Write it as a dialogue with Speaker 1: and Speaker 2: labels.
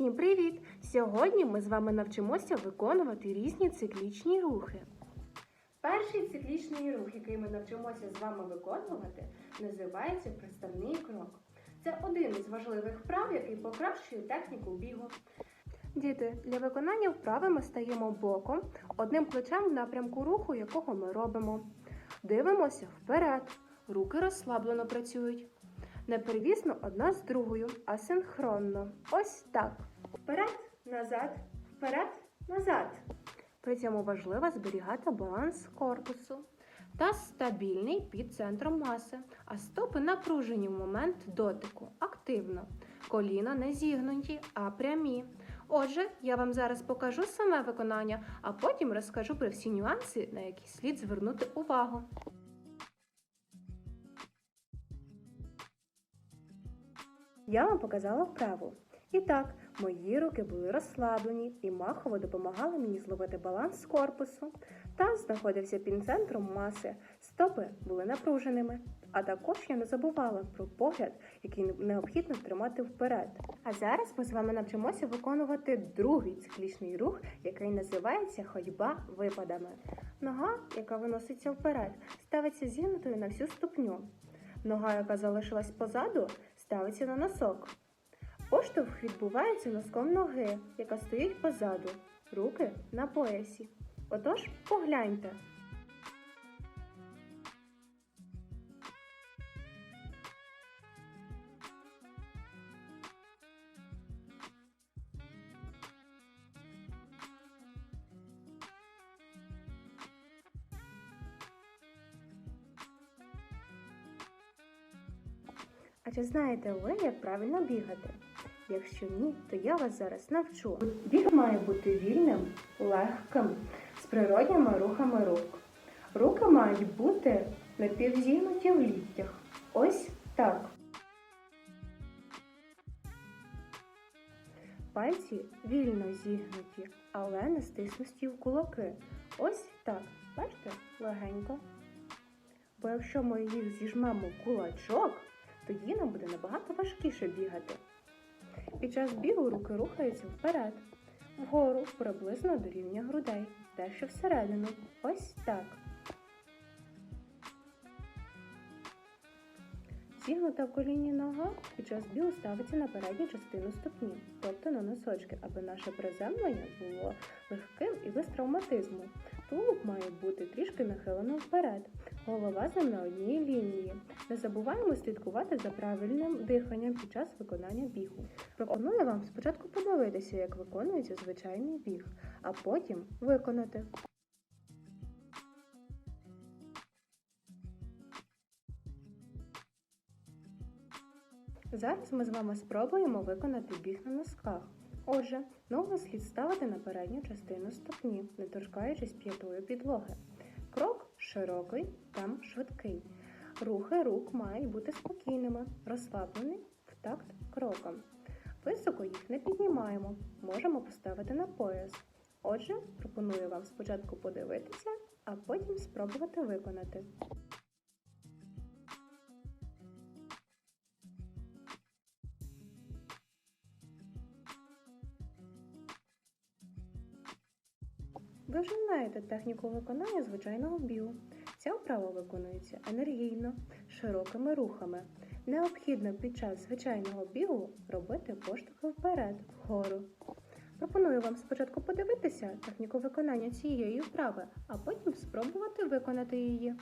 Speaker 1: Всім привіт! Сьогодні ми з вами навчимося виконувати різні циклічні рухи. Перший циклічний рух, який ми навчимося з вами виконувати, називається приставний крок. Це один із важливих вправ, який покращує техніку бігу. Діти, для виконання вправи ми стаємо боком, одним плечем в напрямку руху, якого ми робимо. Дивимося вперед. Руки розслаблено працюють. Не перевісно одна з другою, а синхронно. Ось так. Вперед, назад, вперед, назад. При цьому важливо зберігати баланс корпусу. Таз стабільний під центром маси, а стопи напружені в момент дотику, активно. Коліна не зігнуті, а прямі. Отже, я вам зараз покажу саме виконання, а потім розкажу про всі нюанси, на які слід звернути увагу. Я вам показала вправу. І так, мої руки були розслаблені і махово допомагали мені зловити баланс корпусу. Таз знаходився під центром маси, стопи були напруженими. А також я не забувала про погляд, який необхідно тримати вперед. А зараз ми з вами навчимося виконувати другий циклічний рух, який називається ходьба випадами. Нога, яка виноситься вперед, ставиться зігнутою на всю ступню. Нога, яка залишилась позаду, ставиться на носок. Поштовх відбувається носком ноги, яка стоїть позаду, руки на поясі. Отож, погляньте. А чи знаєте ви, як правильно бігати? Якщо ні, то я вас зараз навчу. Біг має бути вільним, легким, з природніми рухами рук. Руки мають бути напівзігнуті в ліктях. Ось так. Пальці вільно зігнуті, але не стиснуті в кулаки. Ось так. Бачите, легенько. Бо якщо ми їх зіжмемо в кулачок, тоді нам буде набагато важкіше бігати. Під час бігу руки рухаються вперед, вгору приблизно до рівня грудей, дещо всередину. Ось так. Зігнута в коліні нога під час бігу ставиться на передню частину ступні, тобто на носочки, аби наше приземлення було легким і без травматизму. Має бути трішки нахилено вперед, голова з ним на одній лінії. Не забуваємо слідкувати за правильним диханням під час виконання бігу. Пропоную вам спочатку подивитися, як виконується звичайний біг, а потім виконати. Зараз ми з вами спробуємо виконати біг на носках. Отже, ногу слід ставити на передню частину ступні, не торкаючись п'ятою підлоги. Крок широкий та швидкий. Рухи рук мають бути спокійними, розслаблені в такт кроком. Високо їх не піднімаємо, можемо поставити на пояс. Отже, пропоную вам спочатку подивитися, а потім спробувати виконати. Ви вже знаєте техніку виконання звичайного бігу. Ця вправа виконується енергійно, широкими рухами. Необхідно під час звичайного бігу робити поштовхи вперед, вгору. Пропоную вам спочатку подивитися техніку виконання цієї вправи, а потім спробувати виконати її.